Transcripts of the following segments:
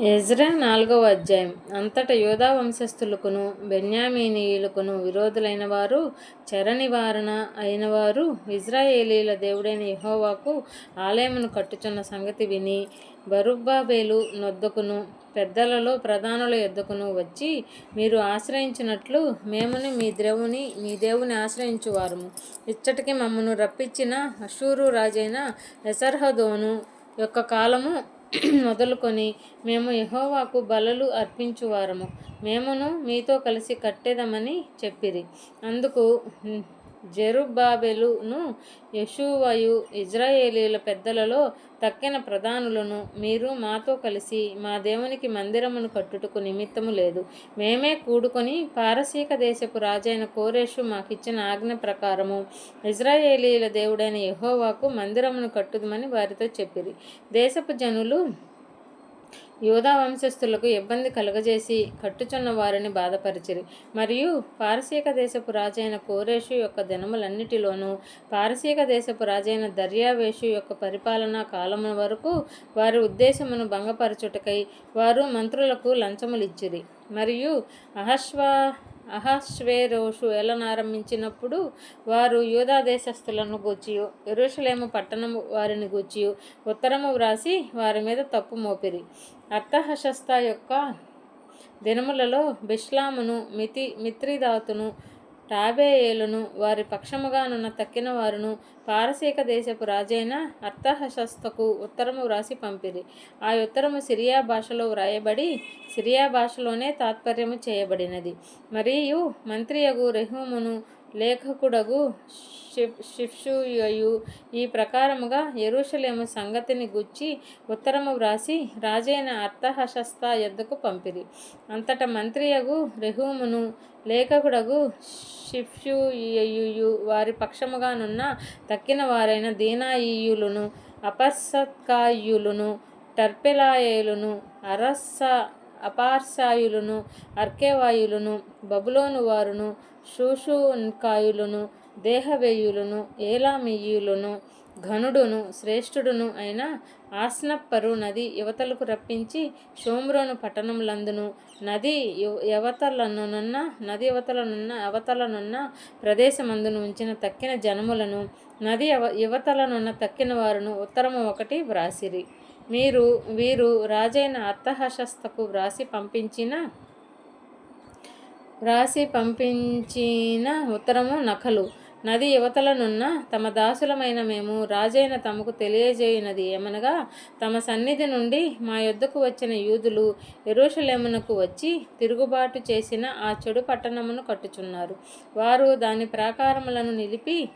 Ezra నాలుగవ అధ్యాయం. అంతట యోధా వంశస్థులకును బెన్యామీనీయులకును విరోధులైన వారు చెర నివారణ అయిన వారు ఇజ్రాయేలీల దేవుడైన యహోవాకు ఆలయమును కట్టుచున్న సంగతి విని బరుబ్బాబేలు నొద్దకును పెద్దలలో ప్రధానుల యొద్దకును వచ్చి మీరు ఆశ్రయించినట్లు మేముని మీ దేవుని మీ దేవుని ఆశ్రయించువారము. ఇచ్చటికి మమ్మను రప్పించిన అషూరు రాజైన ఎసర్హదోను యొక్క కాలము మొదలుకొని మేము యహోవాకు బలలు అర్పించువారము. మేమును మీతో కలిసి కట్టేదమని చెప్పిరి. అందుకు జెరుబ్బాబెలును యశువయు ఇజ్రాయేలీల పెద్దలలో తక్కిన ప్రధానులను మీరు మాతో కలిసి మా దేవునికి మందిరమును కట్టుటకు నిమిత్తము లేదు. మేమే కూడుకొని పారసీక దేశపు రాజైన కోరేషు మాకిచ్చిన ఆజ్ఞ ప్రకారము ఇజ్రాయేలీల దేవుడైన యహోవాకు మందిరమును కట్టుదమని వారితో చెప్పిరి. దేశపు జనులు యూదా వంశస్థులకు ఇబ్బంది కలుగజేసి కట్టుచున్న వారిని బాధపరిచిరి. మరియు పారసీక దేశపు రాజైన కోరేషు యొక్క దినములన్నిటిలోనూ పారసీక దేశపు రాజైన దర్యావేషు యొక్క పరిపాలనా కాలము వరకు వారి ఉద్దేశమును భంగపరచుటకై వారు మంత్రులకు లంచములిచ్చిరి. మరియు అహస్వా అహస్వేరోషు ఏలనారంభించినప్పుడు వారు యూదా దేశస్థులను గూర్చియు ఎరుషలేము పట్టణము వారిని గూర్చి ఉత్తరము వ్రాసి వారి మీద తప్పు మోపిరి. అర్థహశస్త యొక్క దినములలో బిష్లామును మితి మిత్రిదాతును టాబేయేలును వారి పక్షముగానున్న తక్కిన వారును పారసీక దేశపు రాజైన అర్థహశస్తకు ఉత్తరము వ్రాసి పంపిరి. ఆ ఉత్తరము సిరియా భాషలో వ్రాయబడి సిరియా భాషలోనే తాత్పర్యము చేయబడినది. మరియు మంత్రియగు రెహూమును లేఖకుడగు షిఫ్ ఈ ప్రకారముగా ఎరుషలేము సంగతిని గుచ్చి ఉత్తరము వ్రాసి రాజైన అర్థహశస్త యొద్దకు పంపిరి. అంతట మంత్రియగు రెహూమును లేఖకుడగు షిఫ్షుయు వారి పక్షముగానున్న తక్కిన వారైన దీనాయియులను అపస్సత్కాయులను టర్పెలాయేలును అరస్స అపార్సాయులను అర్కేవాయులను బబులోను వారును శూషుకాయులను దేహవేయులను ఏలామీయులను ఘనుడును శ్రేష్ఠుడును అయిన ఆస్నప్పరు నది యువతలకు రప్పించి షోమ్రోను పట్టణములందును. నది యవతలనున్న నది యువతలనున్న అవతలనున్న ప్రదేశమందును ఉంచిన తక్కిన జనములను నది యువతలనున్న తక్కిన వారును ఉత్తరము ఒకటి వ్రాసిరి. మీరు వీరు రాజైన అర్థహశస్తకు వ్రాసి పంపించిన వ్రాసి పంపించిన ఉత్తరము నకలు నది యువతలనున్న తమ దాసులమైన మేము రాజైన తమకు తెలియజేయునది ఏమనగా తమ సన్నిధి నుండి మా యొద్దకు వచ్చిన యూదులు ఎరుషలేమునకు వచ్చి తిరుగుబాటు చేసిన ఆ చెడు పట్టణమును కట్టుచున్నారు. వారు దాని ప్రాకారములను నిలిపి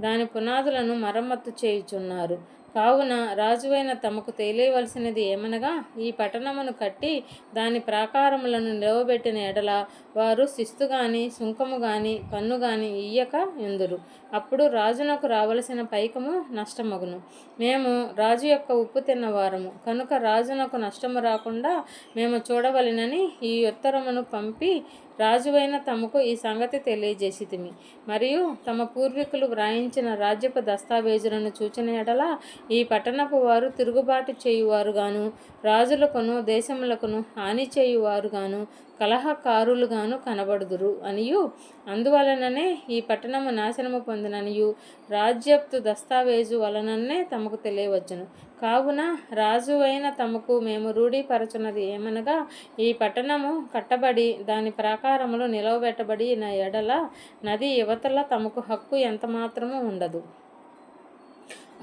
దాని పునాదులను మరమ్మత్తు చేయుచున్నారు. కావున రాజువైన తమకు తెలియవలసినది ఏమనగా ఈ పట్టణమును కట్టి దాని ప్రాకారములను నిలవబెట్టిన ఎడల వారు శిస్తు గాని సుంకము గాని పన్ను గాని ఇయ్యక ఎందురు. అప్పుడు రాజునకు రావలసిన పైకము నష్టమగును. మేము రాజు యొక్క ఉప్పు తిన్నవారము కనుక రాజునకు నష్టము రాకుండా మేము చూడవలెనని ఈ ఉత్తరమును పంపి రాజువైన తమకు ఈ సంగతి తెలియజేసితిమి. మరియు తమ పూర్వీకులు వ్రాయించిన రాజ్యపు దస్తావేజులను చూచిన ఎడల ఈ పట్టణపు వారు తిరుగుబాటు చేయువారుగాను రాజులకును దేశములకును హాని చేయువారుగాను కలహకారులుగాను కనబడుదురు అనియు. అందువలననే ఈ పట్టణము నాశనము పొందిననియు. రాజ్యప్తు దస్తావేజు వలననే తమకు తెలియవచ్చును. కావున రాజువైన తమకు మేము రూఢీపరచున్నది ఏమనగా ఈ పట్టణము కట్టబడి దాని ప్రాకారములు నిలవబెట్టబడిన ఎడల నది యువతల తమకు హక్కు ఎంత మాత్రము ఉండదు.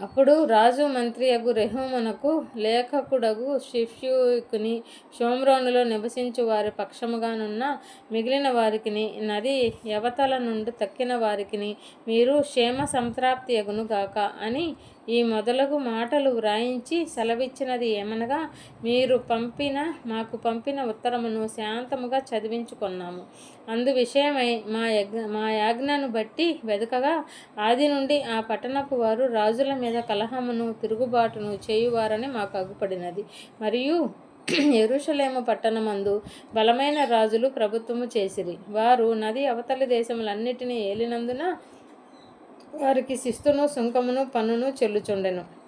అప్పుడు రాజు మంత్రి అగు రెహోమనకు లేఖకుడగు శిష్యుకుని షోమ్రోనులో నివసించు వారి పక్షముగానున్న మిగిలిన వారికిని నది యవతల నుండి తక్కిన వారికిని మీరు క్షేమ సంప్రాప్తి అగును గాక అని ఈ మొదలగు మాటలు వ్రాయించి సెలవిచ్చినది ఏమనగా మీరు పంపిన మాకు పంపిన ఉత్తరమును శాంతముగా చదివించుకున్నాము. అందు విషయమై మా యజ్ఞ మా యాజ్ఞను బట్టి వెదకగా ఆది నుండి ఆ పట్టణపు వారు రాజుల మీద కలహమును తిరుగుబాటును చేయువారని మాకు అగుపడినది. మరియు ఎరుషలేము పట్టణమందు బలమైన రాజులు ప్రభుత్వము చేసిరి. వారు నది అవతలి దేశములన్నిటినీ ఏలినందున వారికి శిస్తును సుంకమును పన్నును చెల్లుచుండెను.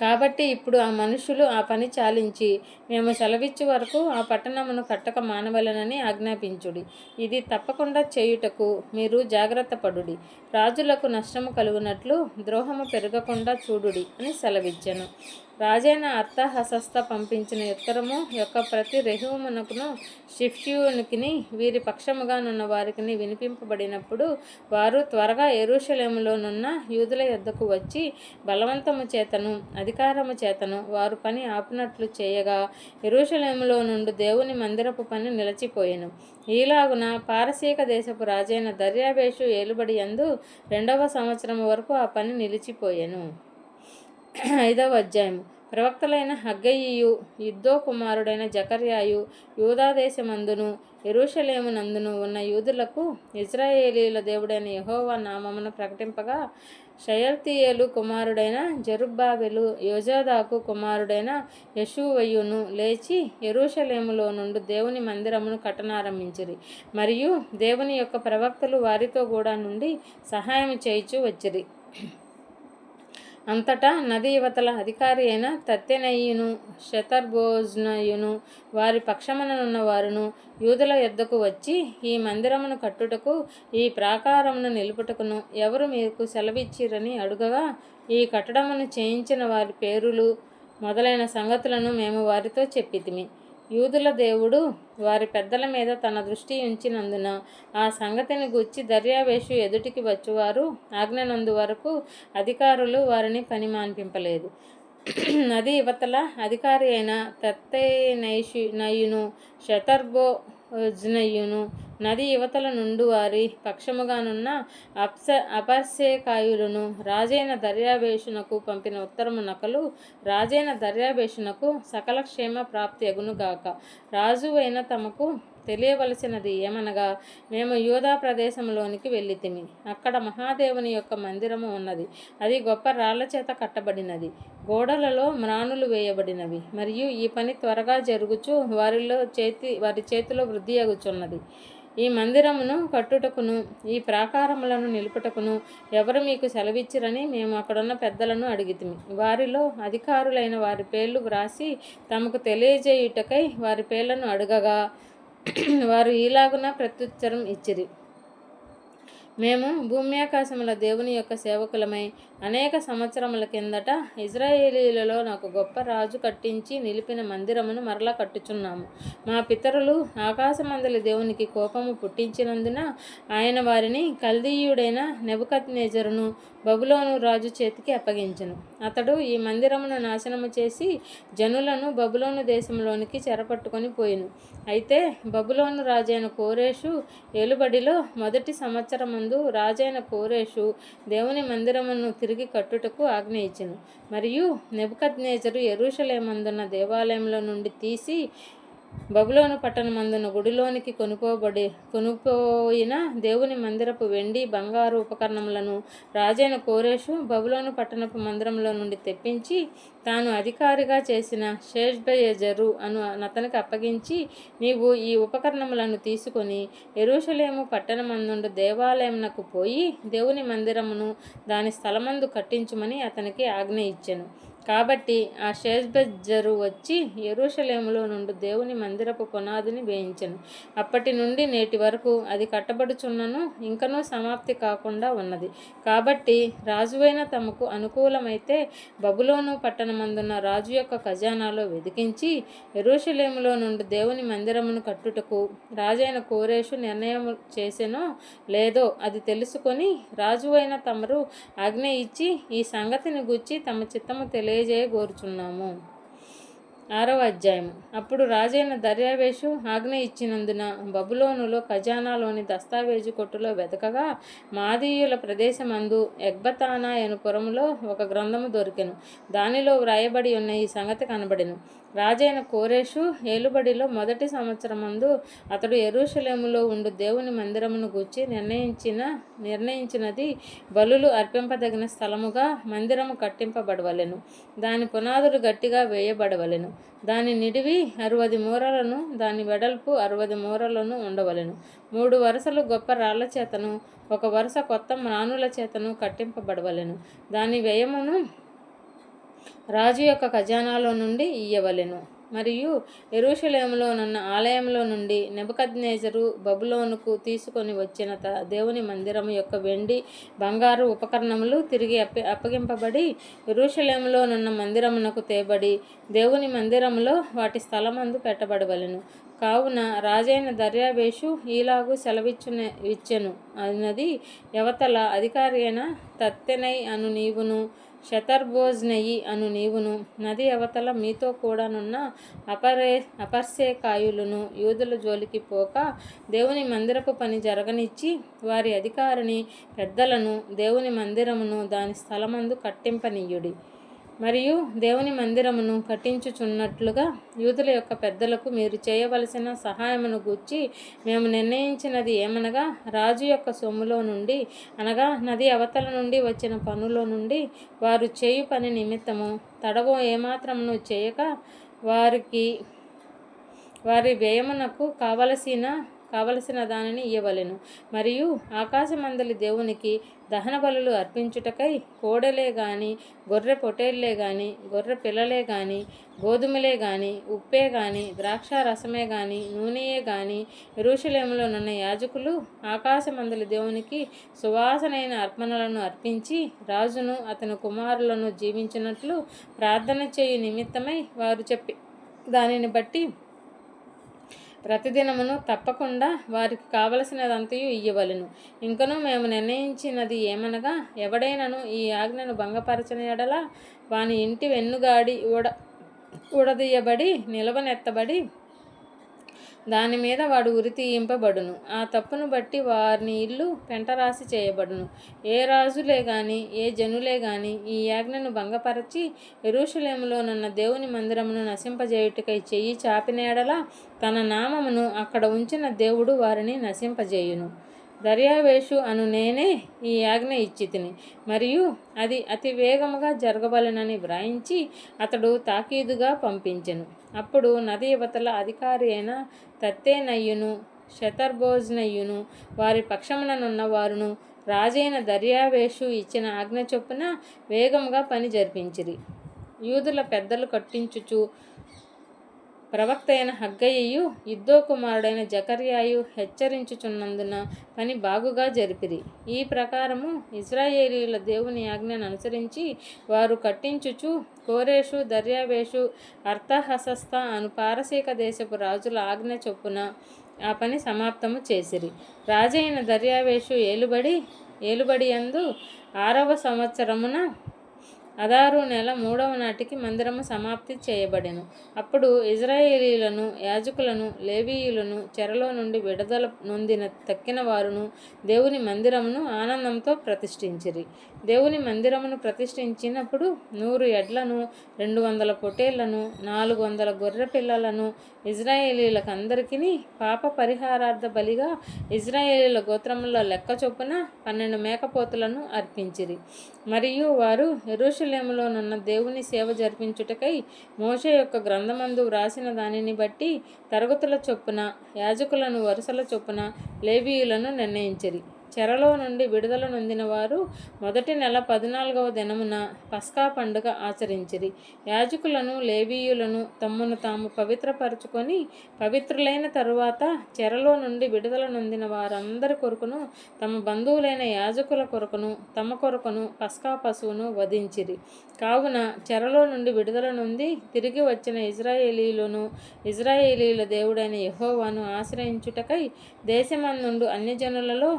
కాబట్టి ఇప్పుడు ఆ మనుషులు ఆ పని చాలించి మేము సెలవిచ్చు వరకు ఆ పట్టణమును కట్టక మానవలనని ఆజ్ఞాపించుడి. ఇది తప్పకుండా చేయుటకు మీరు జాగ్రత్త పడుడి. రాజులకు నష్టము కలుగునట్లు ద్రోహము పెరగకుండా చూడుడి అని సెలవిచ్చాను. రాజైన అర్థహసస్త పంపించిన ఉత్తరము యొక్క ప్రతి రెహుమునకును షిఫ్యూనికిని వీరి పక్షముగానున్న వారికి వినిపింపబడినప్పుడు వారు త్వరగా ఎరుషలేములోనున్న యూదుల యొద్దకు వచ్చి బలవంతము చేతను అధికారము చేతను వారు పని ఆపినట్లు చేయగా ఎరుషలేములో నుండి దేవుని మందిరపు పని నిలిచిపోయాను. ఈలాగున పారసీక దేశపు రాజైన దర్యావేషు ఏలుబడి అందు రెండవ సంవత్సరం వరకు ఆ పని నిలిచిపోయాను. ఐదవ అధ్యాయము. ప్రవక్తలైన హగ్గయ్యు యుద్ధో కుమారుడైన జకర్యాయు యూదాదేశమందును ఎరుషలేమునందును ఉన్న యూదులకు ఇజ్రాయేలీల దేవుడైన యహోవా నామమును ప్రకటింపగా షయల్తీయేలు కుమారుడైన జరుబ్బాబెలు యోజాదాకు కుమారుడైన యశువయును లేచి ఎరుషలేములో నుండి దేవుని మందిరమును కట్టనారంభించిరి. మరియు దేవుని యొక్క ప్రవక్తలు వారితో కూడా నుండి సహాయం చేయిచు వచ్చిరి. అంతటా నది యువతల అధికారి అయిన తత్తెనయ్యును శతర్భోజ్నయును వారి పక్షముననున్న వారును యూదుల యొద్దకు వచ్చి ఈ మందిరమును కట్టుటకు ఈ ప్రాకారమును నిలుపుటకును ఎవరు మీకు సెలవిచ్చిరని అడుగగా ఈ కట్టడమును చేయించిన వారి పేరులు మొదలైన సంగతులను మేము వారితో చెప్పితిమి. యూదుల దేవుడు వారి పెద్దల మీద తన దృష్టి ఉంచినందున ఆ సంగతిని గుచ్చి దర్యావేషు ఎదుటికి వచ్చేవారు ఆజ్ఞనందు వరకు అధికారులు వారిని పనిమాన్పింపలేదు నది యువతల అధికారి అయిన తెత్తైనయును షటర్బో జ్నయును నది యువతల నుండి వారి పక్షముగానున్న అప్స అపర్సేకాయులను రాజైన దర్యావేషునకు పంపిన ఉత్తరము నకలు రాజైన దర్యావేషునకు సకల క్షేమ ప్రాప్తి అగునుగాక రాజువైన తమకు తెలియవలసినది ఏమనగా మేము యూదా ప్రదేశంలోనికి వెళ్ళితిమి. అక్కడ మహాదేవుని యొక్క మందిరము ఉన్నది. అది గొప్ప రాళ్ళ చేత కట్టబడినది. గోడలలో మ్రాణులు వేయబడినవి. మరియు ఈ పని త్వరగా జరుగుచు వారిలో చేతి వారి చేతిలో వృద్ధి అగుచున్నది. ఈ మందిరమును కట్టుటకును ఈ ప్రాకారములను నిలుపుటకును ఎవరు మీకు సెలవిచ్చిరని మేము అక్కడున్న పెద్దలను అడిగితిమి. వారిలో అధికారులైన వారి పేర్లు వ్రాసి తమకు తెలియజేయుటకై వారి పేర్లను అడగగా వారు ఈలాగున ప్రత్యుత్తరం ఇచ్చిరి. మేము భూమ్యాకాశముల దేవుని యొక్క సేవకులమై అనేక సంవత్సరముల కిందట ఇజ్రాయేలీలలో నాకు గొప్ప రాజు కట్టించి నిలిపిన మందిరమును మరలా కట్టుచున్నాము. మా పితరులు ఆకాశమందలి దేవునికి కోపము పుట్టించినందున ఆయన వారిని కల్దీయుడైన నెబుకత్ నేజరును బబులోను రాజు చేతికి అప్పగించను. అతడు ఈ మందిరమును నాశనము చేసి జనులను బబులోను దేశంలోనికి చెరపట్టుకొని పోయిను. అయితే బబులోను రాజైన కోరేషు ఏలుబడిలో మొదటి సంవత్సరమందు రాజైన కోరేషు దేవుని మందిరమును తిరిగి తిరిగి కట్టుటకు ఆజ్ఞ ఇచ్చెను. మరియు నెబుకద్నేజరు ఎరుషలేమందున్న దేవాలయంలో నుండి తీసి బబులోను పట్టణమందున గుడిలోనికి కొనుకోబడి కొనుపోయిన దేవుని మందిరపు వెండి బంగారు ఉపకరణములను రాజైన కోరేషు బబులోను పట్టణపు మందిరంలో నుండి తెప్పించి తాను అధికారిగా చేసిన షేష్బయజరు అను అతనికి అప్పగించి నీవు ఈ ఉపకరణములను తీసుకొని ఎరుషలేము పట్టణమందుండు దేవాలయమునకు పోయి దేవుని మందిరమును దాని స్థలమందు కట్టించుమని అతనికి ఆజ్ఞ ఇచ్చెను. కాబట్టి ఆ షేజ్బెజ్జరు వచ్చి ఎరుషలేములో నుండి దేవుని మందిరపు పునాదిని వేయించను. అప్పటి నుండి నేటి వరకు అది కట్టబడుచున్నను ఇంకనూ సమాప్తి కాకుండా ఉన్నది. కాబట్టి రాజువైన తమకు అనుకూలమైతే బబులోను పట్టణమందున్న రాజు యొక్క ఖజానాలో వెదికించి ఎరుషలేములో నుండి దేవుని మందిరమును కట్టుటకు రాజైన కోరేషు నిర్ణయం చేసెనో లేదో అది తెలుసుకొని రాజువైన తమరు ఆజ్ఞ ఇచ్చి ఈ సంగతిని గుచ్చి తమ చిత్తము తెలియజేయగోరుచున్నాము. ఆరవ అధ్యాయం అప్పుడు రాజైన దర్యావేషు ఆజ్ఞ ఇచ్చినందున బబులోనులో ఖజానాలోని దస్తావేజు కొట్టులో వెతకగా మాదీయుల ప్రదేశమందు ఎగ్బతానా అను పురములో ఒక గ్రంథము దొరికెను. దానిలో వ్రాయబడి ఉన్న ఈ సంగతి కనబడెను. రాజైన కోరేషు ఏలుబడిలో మొదటి సంవత్సరమందు అతడు ఎరుషలేములో ఉండు దేవుని మందిరమును గూర్చి నిర్ణయించిన నిర్ణయించినది బలులు అర్పింపదగిన స్థలముగా మందిరము కట్టింపబడవలెను. దాని పునాదులు గట్టిగా వేయబడవలెను. దాని నిడివి అరవది మూరలను దాని వెడల్పు అరవది మూరలను ఉండవలెను. మూడు వరుసలు గొప్ప రాళ్ళ చేతను ఒక వరుస కొత్త మ్రానుల చేతను కట్టింపబడవలెను. దాని వ్యయమును రాజు యొక్క ఖజానాలో నుండి ఇయ్యవలెను. మరియు ఎరుషలేములోనున్న ఆలయంలో నుండి నెబకద్నేజరు బబులోనుకు తీసుకొని వచ్చిన త దేవుని మందిరం యొక్క వెండి బంగారు ఉపకరణములు తిరిగి అప్ప అప్పగింపబడి ఎరుషలేములోనున్న మందిరమునకు తేబడి దేవుని మందిరములో వాటి స్థలమందు పెట్టబడవలెను. కావున రాజైన దర్యావేషు ఈలాగు సెలవిచ్చున ఇచ్చెను అన్నది యువతల అధికారి అయిన తత్తెనై అను నీవును శతర్భోజ్నయి అను నీవును నది అవతల మీతో కూడానున్న అపరే అపర్సేకాయులను యూదుల జోలికి పోక దేవుని మందిరపు పని జరగనిచ్చి వారి అధికారిని పెద్దలను దేవుని మందిరమును దాని స్థలమందు కట్టింపనీయుడి. మరియు దేవుని మందిరమును కట్టించుచున్నట్లుగా యూదుల యొక్క పెద్దలకు మీరు చేయవలసిన సహాయమును గూర్చి మేము నిర్ణయించినది ఏమనగా రాజు యొక్క సొమ్ములో నుండి అనగా నది అవతల నుండి వచ్చిన పనులో నుండి వారు చేయు పని నిమిత్తము. తడవో ఏమాత్రమును చేయక వారికి వారి వ్యయమునకు కావలసిన కావలసిన దానిని ఇయ్యవలెను. మరియు ఆకాశమందలి దేవునికి దహన బలులు అర్పించుటకై కోడలే గాని గొర్రె పొటేళ్ళే గాని గొర్రె పిల్లలే గాని గోధుమలే గాని ఉప్పే గాని ద్రాక్ష రసమే గాని నూనెయే గాని ఎరుషలేములోనున్న యాజకులు ఆకాశమందలి దేవునికి సువాసనైన అర్పణలను అర్పించి రాజును అతని కుమారులను జీవించినట్లు ప్రార్థన చేయు నిమిత్తమై వారు చెప్పి దానిని బట్టి ప్రతిదినమును తప్పకుండా వారికి కావలసినదంతయు ఇయ్యవలను. ఇంకనూ మేము నిర్ణయించినది ఏమనగా ఎవడైనను ఈ ఆజ్ఞను భంగపరచిన ఎడల వాని ఇంటి వెన్నుగాడి ఊడ ఊడదీయబడి నిలవనెత్తబడి దాని మీద వాడు ఉరి తీయింపబడును. ఆ తప్పును బట్టి వారిని ఇల్లు పెంటరాసి చేయబడును. ఏ రాజులే గాని ఏ జనులే గాని ఈ యాజ్ఞను భంగపరచి ఎరుషలేములోనున్న దేవుని మందిరమును నశింపజేయుటకై చెయ్యి చాపినేడలా తన నామమును అక్కడ ఉంచిన దేవుడు వారిని నశింపజేయును. దర్యావేషు అను నేనే ఈ ఆజ్ఞ ఇచ్చితిని. మరియు అది అతి వేగముగా జరగబలనని వ్రాయించి అతడు తాకీదుగా పంపించెను. అప్పుడు నది యువతల అధికారి అయిన తత్తేనయ్యును శతర్భోజ్నయ్యును వారి పక్షముననున్న వారును రాజైన దర్యావేషు ఇచ్చిన ఆజ్ఞ చొప్పున వేగముగా పని జరిపించిరి. యూదుల పెద్దలు కట్టించుచు ప్రవక్త అయిన హగ్గయ్యయు యుద్ధో కుమారుడైన జకర్యాయు హెచ్చరించుచున్నందున పని బాగుగా జరిపిరి. ఈ ప్రకారము ఇజ్రాయేలీల దేవుని ఆజ్ఞను అనుసరించి వారు కట్టించుచు కోరేషు దర్యావేషు అర్థహసస్త అను పారసీక దేశపు రాజుల ఆజ్ఞ చొప్పున ఆ పని సమాప్తము చేసిరి. రాజైన దర్యావేషు ఏలుబడి ఏలుబడి అందు ఆరవ సంవత్సరమున అదారు నెల మూడవ నాటికి మందిరము సమాప్తి చేయబడెను. అప్పుడు ఇజ్రాయేలీలను యాజకులను లేవీయులను చెరలో నుండి విడుదల నొందిన తక్కిన వారును దేవుని మందిరమును ఆనందంతో ప్రతిష్ఠించిరి. దేవుని మందిరమును ప్రతిష్ఠించినప్పుడు నూరు ఎడ్లను రెండు వందల పొటేళ్ళను నాలుగు వందల గొర్రె పిల్లలను ఇజ్రాయేలీలకందరికీ పాప పరిహారార్థ బలిగా ఇజ్రాయేలీల గోత్రముల లెక్క చొప్పున పన్నెండు మేకపోతులను అర్పించిరి. మరియు వారు ఎరుషలేములోనున్న దేవుని సేవ జరిపించుటకై మోష యొక్క గ్రంథమందు వ్రాసిన దానిని బట్టి తరగతుల చొప్పున యాజకులను వరుసల చొప్పున లేవీయులను నిర్ణయించిరి. చెరలో నుండి విడుదల నొందిన వారు మొదటి నెల పద్నాలుగవ దినమున పస్కా పండుగ ఆచరించిరి. యాజకులను లేవీయులను తమ్మును తాము పవిత్రపరచుకొని పవిత్రులైన తరువాత చెరలో నుండి విడుదల నొందిన వారందరి కొరకును తమ బంధువులైన యాజకుల కొరకును తమ కొరకును పస్కా పశువును వధించిరి. కావున చెరలో నుండి విడుదల నుండి తిరిగి వచ్చిన ఇజ్రాయేలీలను ఇజ్రాయేలీల దేవుడైన యహోవాను ఆశ్రయించుటకై దేశమందుండు అన్యజనులలో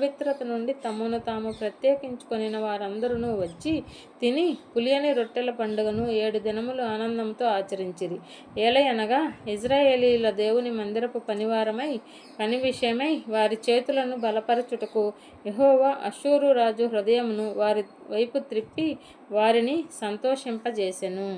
అపవిత్రత నుండి తమను తాము ప్రత్యేకించుకొనిన వారందరూ వచ్చి తిని పులియని రొట్టెల పండుగను ఏడు దినములు ఆనందంతో ఆచరించిరి. ఏలయనగా ఇజ్రాయేలీల దేవుని మందిరపు పనివారమై పని విషయమై వారి చేతులను బలపరచుటకు యహోవా అశూరు రాజు హృదయమును వారి వైపు త్రిప్పి వారిని సంతోషింపజేసెను.